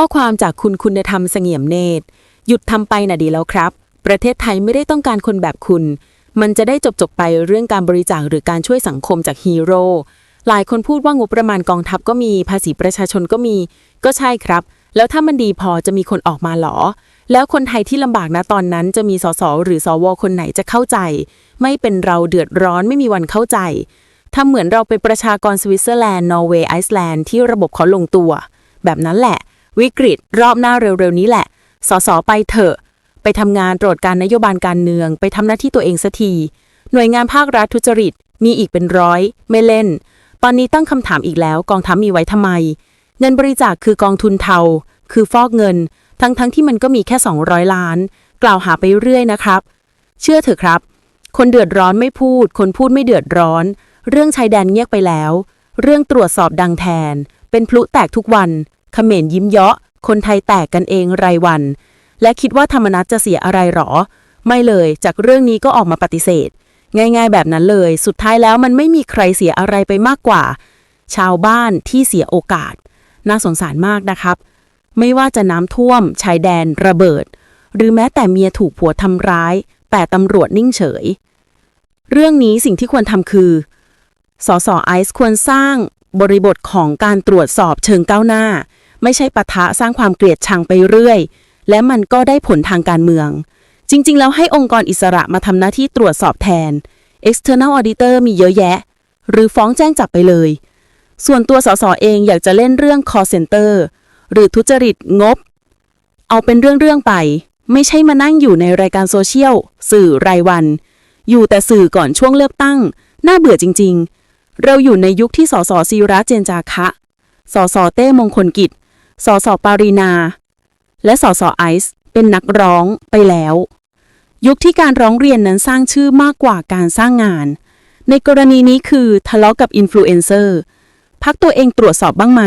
ข้อความจากคุณคุณธรรมเสงี่ยมเนตร หยุดทำไปน่ะดีแล้วครับ ประเทศไทยไม่ได้ต้องการคนแบบคุณ มันจะได้จบจบไปเรื่องการบริจาคหรือการช่วยสังคมจากฮีโร่หลายคนพูดว่างบประมาณกองทัพก็มีภาษีประชาชนก็มี ก็ใช่ครับ แล้วถ้ามันดีพอจะมีคนออกมาหรอ แล้วคนไทยที่ลำบากนะตอนนั้นจะมีสสหรือสวคนไหนจะเข้าใจ ไม่เป็นเราเดือดร้อนไม่มีวันเข้าใจทำเหมือนเราเป็นประชากรสวิตเซอร์แลนด์นอร์เวย์ไอซ์แลนด์ที่ระบบเขาลงตัว แบบนั้นแหละ วิกฤต รอบหน้าเร็วๆนี้แหละ สสไปเถอะ ไปทำงานตรวจการนโยบายการเมือง ไปทำหน้าที่ตัวเองสักที หน่วยงานภาครัฐทุจริต มีอีกเป็นร้อย ไม่เล่น ตอนนี้ตั้งคำถามอีกแล้ว กองทัพมีไว้ทำไม เงินบริจาคคือกองทุนเทา คือฟอกเงิน ทั้งๆทที่มันก็มีแค่ 200 ล้าน กล่าวหาไปเรื่อยนะครับ เชื่อเถอะครับ คนเดือดร้อนไม่พูด คนพูดไม่เดือดร้อน เรื่องชายแดนเงียบไปแล้ว เรื่องตรวจสอบดังแทน เป็นพลุแตกทุกวัน เขมรยิ้มเยาะ คนไทยแตกกันเองรายวัน และคิดว่าธรรมนัตจะเสียอะไรหรอ ไม่เลยจากเรื่องนี้ก็ออกมาปฏิเสธ ง่ายๆแบบนั้นเลย สุดท้ายแล้วมันไม่มีใครเสียอะไรไปมากกว่า ชาวบ้านที่เสียโอกาส น่าสงสารมากนะครับ ไม่ว่าจะน้ำท่วม ชายแดน ระเบิด หรือแม้แต่เมียถูกผัวทำร้าย แต่ตำรวจนิ่งเฉย เรื่องนี้สิ่งที่ควรทำคือสสไอซ์ควรสร้างบริบทของการตรวจสอบเชิงก้าวหน้า ไม่ใช่ปะทะสร้างความเกลียดชังไปเรื่อย และมันก็ได้ผลทางการเมือง จริง ๆ แล้วให้องค์กรอิสระมาทำหน้าที่ตรวจสอบแทน external auditor มีเยอะแยะ หรือฟ้องแจ้งจับไปเลย ส่วนตัวสสเองอยากจะเล่นเรื่อง call center หรือทุจริตงบ เอาเป็นเรื่องๆไป ไม่ใช่มานั่งอยู่ในรายการโซเชียลสื่อรายวัน อยู่แต่สื่อก่อนช่วงเลือกตั้ง น่าเบื่อจริง ๆ เราอยู่ในยุคที่สสซีระเจนจาคะสสเต้มงคลกิจ สสปารีนา และสสไอซ์เป็นนักร้องไปแล้ว ยุคที่การร้องเรียนนั้นสร้างชื่อมากกว่าการสร้างงาน ในกรณีนี้คือทะเลาะกับอินฟลูเอนเซอร์พักตัวเองตรวจสอบบ้างไหม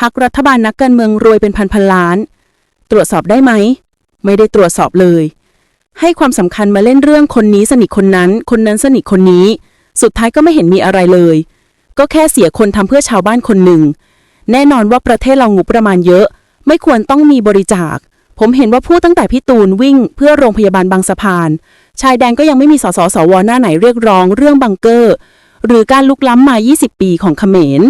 พักรัฐบาลนักการเมืองรวยเป็นพันพันล้าน ตรวจสอบได้ไหม ไม่ได้ตรวจสอบเลย ให้ความสำคัญมาเล่นเรื่องคนนี้สนิทคนนั้น คนนั้นสนิทคนนี้ สุดท้ายก็ไม่เห็นมีอะไรเลย ก็แค่เสียคนทำเพื่อชาวบ้านคนหนึ่ง แน่นอนว่าประเทศเรางบประมาณเยอะ ไม่ควรต้องมีบริจาค ผมเห็นว่าพูดตั้งแต่พี่ตูนวิ่งเพื่อโรงพยาบาลบางสะพาน ชายแดนก็ยังไม่มีสสสวหน้าไหนเรียกร้องเรื่องบังเกอร์ หรือการลุกล้ำมา 20 ปีของเขมร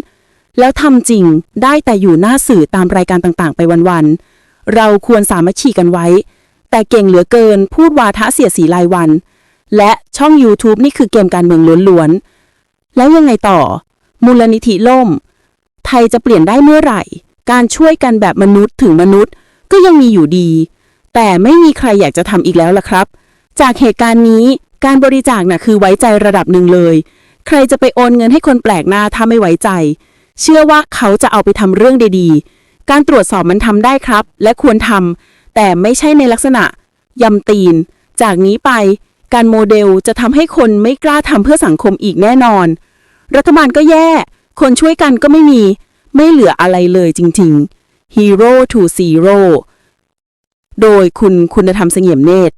แล้วทำจริงได้แต่อยู่หน้าสื่อตามรายการต่างๆ ไปวันๆเราควรสามัคคีกันไว้ แต่เก่งเหลือเกินพูดวาทะเสียสีรายวัน และช่อง YouTube นี่คือเกมการเมืองล้วนๆแล้วยังไงต่อ มูลนิธิล่ม ไทยจะเปลี่ยนได้เมื่อไหร่ การช่วยกันแบบมนุษย์ถึงมนุษย์ ก็ยังมีอยู่ดี แต่ไม่มีใครอยากจะทำอีกแล้วล่ะครับ จากเหตุการณ์นี้การบริจาคน่ะคือไว้ใจระดับหนึ่งเลย ใครจะไปโอนเงินให้คนแปลกหน้าถ้าไม่ไว้ใจ เชื่อว่าเขาจะเอาไปทำเรื่องดีๆ การตรวจสอบมันทำได้ครับ และควรทำแต่ไม่ใช่ในลักษณะยำตีน จากนี้ไปการโมเดลจะทำให้คนไม่กล้าทำเพื่อสังคมอีกแน่นอน รัฐบาลก็แย่ คนช่วยกันก็ไม่มี ไม่เหลืออะไรเลยจริงๆ Hero to Zero โดยคุณคุณธรรมเสงี่ยมเนตร